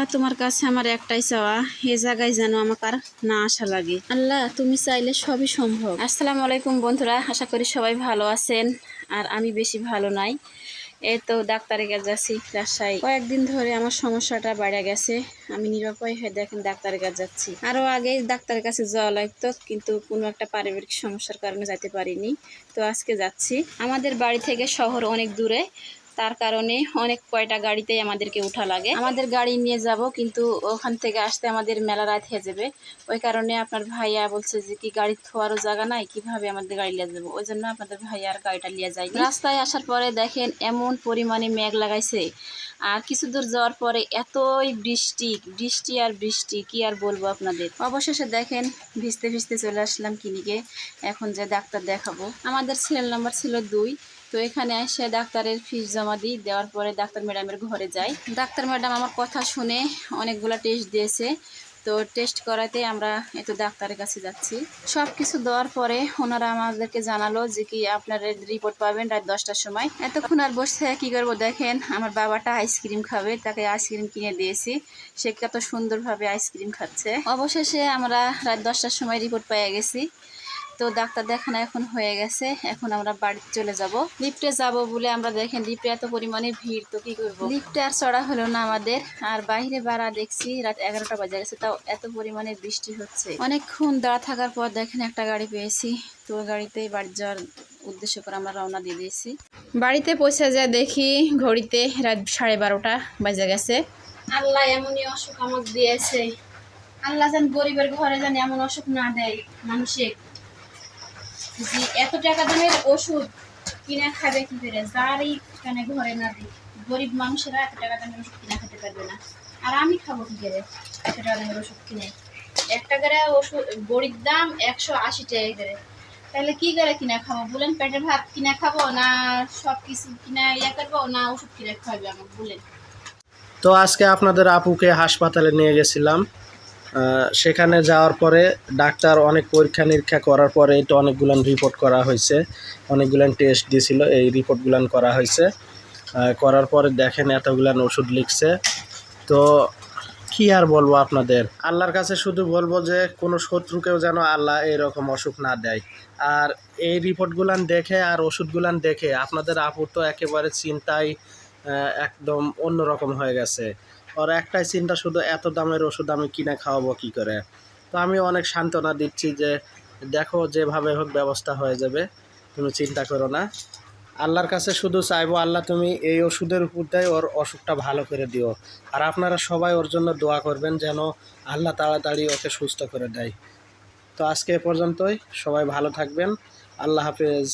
আল্লাহ তোমার কাছে আমার একটাই চাওয়া, এ জায়গায় যেন আমাকে আর না আসা লাগে। আল্লাহ, তুমি চাইলে সবই সম্ভব। আসসালামু আলাইকুম বন্ধুরা, আশা করি সবাই ভালো আছেন, আর আমি বেশি ভালো নাই। এই তো ডাক্তারের কাছে যাচ্ছি, রাজশাহী। কয়েকদিন ধরে আমার সমস্যাটা বেড়ে গেছে, আমি নিরাপয় হয়ে দেখেন ডাক্তারের কাছে যাচ্ছি। আরও আগে ডাক্তারের কাছে যাওয়া লাগতো, কিন্তু কোনো একটা পারিবারিক সমস্যার কারণে যেতে পারিনি। তো আজকে যাচ্ছি। আমাদের বাড়ি থেকে শহর অনেক দূরে তার কারণে অনেক কয়টা গাড়িতেই আমাদেরকে উঠা লাগে। আমাদের গাড়ি নিয়ে যাব, কিন্তু ওখান থেকে আসতে আমাদের মেলা রাত হয়ে যাবে। ওই কারণে আপনার ভাইয়া বলছে যে, কি গাড়ি থোয়ারও জায়গা নাই? কীভাবে আমাদের গাড়ি নিয়ে যাব? ওই জন্য আপনাদের ভাইয়া আর গাড়িটা নিয়ে যায় রাস্তায় আসার পরে দেখেন এমন পরিমাণে মেঘ লাগাইছে। আর কিছু দূর যাওয়ার পরে এতই বৃষ্টি বৃষ্টি আর বৃষ্টি, কি আর বলব আপনাদের? অবশেষে দেখেন, ভিজতে ভিজতে চলে আসলাম কিনিকে এখন যে ডাক্তার দেখাবো। আমাদের সিরিয়াল নাম্বার ছিল দুই। তো এখানে এসে ডাক্তারের ফিস জমা দিই। দেওয়ার পরে ডাক্তার ম্যাডামের ঘরে যাই। ডাক্তার ম্যাডাম আমার কথা শুনে অনেকগুলো টেস্ট দিয়েছে। তো টেস্ট করাতে আমরা এত ডাক্তারের কাছে যাচ্ছি। সব কিছু দেওয়ার পরে ওনারা আমাদেরকে জানালো যে কি আপনারা রিপোর্ট পাবেন রাত দশটার সময়। এতক্ষণ আর বসে কি করব দেখেন, আমার বাবাটা আইসক্রিম খাবে, তাকে আইসক্রিম কিনে দিয়েছি। সে কত সুন্দরভাবে আইসক্রিম খাচ্ছে। অবশেষে আমরা রাত দশটার সময় রিপোর্ট পেয়ে গেছি। তো ডাক্তার দেখানো এখন হয়ে গেছে, এখন আমরা বাড়িতে চলে যাব। লিফটে যাব বলে আমরা দেখেন লিফটে এত পরিমাণে ভিড়, তো কি করব? লিফটে আর চড়া হলো না আমাদের, আর বাইরে বাড়া দেখছি রাত এগারোটা বাজে গেছে, তাও এত পরিমাণে বৃষ্টি হচ্ছে। অনেকক্ষণ দাঁড়া থাকার পর দেখেন একটা গাড়ি পেয়েছি, তো গাড়িতেই বাড়ি যাওয়ার উদ্দেশ্য করে আমরা রওনা দিয়ে দিয়েছি। বাড়িতে পৌঁছে যায় দেখি ঘড়িতে রাত সাড়ে বারোটা বাজে গেছে। আল্লাহ এমনই অসুখ আমাকে দিয়েছে। আল্লাহ যেন গরিবের ঘরে যেন এমন অসুখ না দেয় মানুষের। যে এত টাকা দামের ওষুধ খাবে কি করে? যারই ঘরে না দিই গরিব মানুষেরা এত টাকা দামের ওষুধ কিনে খেতে পারবে না। আর আমি খাব কি করে এত টাকা দামের ওষুধ কিনে? করে ওষুধ দাম একশো আশি টাকা করে। তাহলে কি করে কিনে খাব? বলেন পেটের ভাত কিনে খাব না সব কিছু কিনে ইয়ে করব না ওষুধ কিনে খাওয়াবে আমাকে? বলেন। তো আজকে আপনাদের আপুকে হাসপাতালে নিয়ে গেছিলাম। সেখানে যাওয়ার পরে ডাক্তার অনেক পরীক্ষা নিরীক্ষা করার পরে এটা অনেকগুলান রিপোর্ট করা হয়েছে। অনেকগুলান টেস্ট দিয়েছিল এই রিপোর্টগুলান করা হয়েছে। করার পরে দেখেন এতগুলান ওষুধ লিখছে। তো কি আর বলব আপনাদের? আল্লাহর কাছে শুধু বলব যে, কোনো শত্রুকেও যেন আল্লাহ এরকম অসুখ না দেয়। আর এই রিপোর্টগুলান দেখে আর ওষুধগুলান দেখে আপনাদের আপুর তো একেবারে চিন্তায় একদম অন্যরকম হয়ে গেছে। ওর একটাই চিন্তা শুধু এত দামের ওষুধ আমি কিনে খাওয়াবো কি করে? তো আমি অনেক সান্ত্বনা দিচ্ছি যে, দেখো যেভাবে হোক ব্যবস্থা হয়ে যাবে, তুমি চিন্তা করো না। আল্লাহর কাছে শুধু চাইব, আল্লাহ তুমি এই ওষুধের উপর দিয়ে ওর অসুখটা ভালো করে দিও। আর আপনারা সবাই ওর জন্য দোয়া করবেন যেন আল্লাহ তাড়াতাড়ি ওকে সুস্থ করে দেয়। তো আজকে এ পর্যন্তই। সবাই ভালো থাকবেন। আল্লাহ হাফেজ।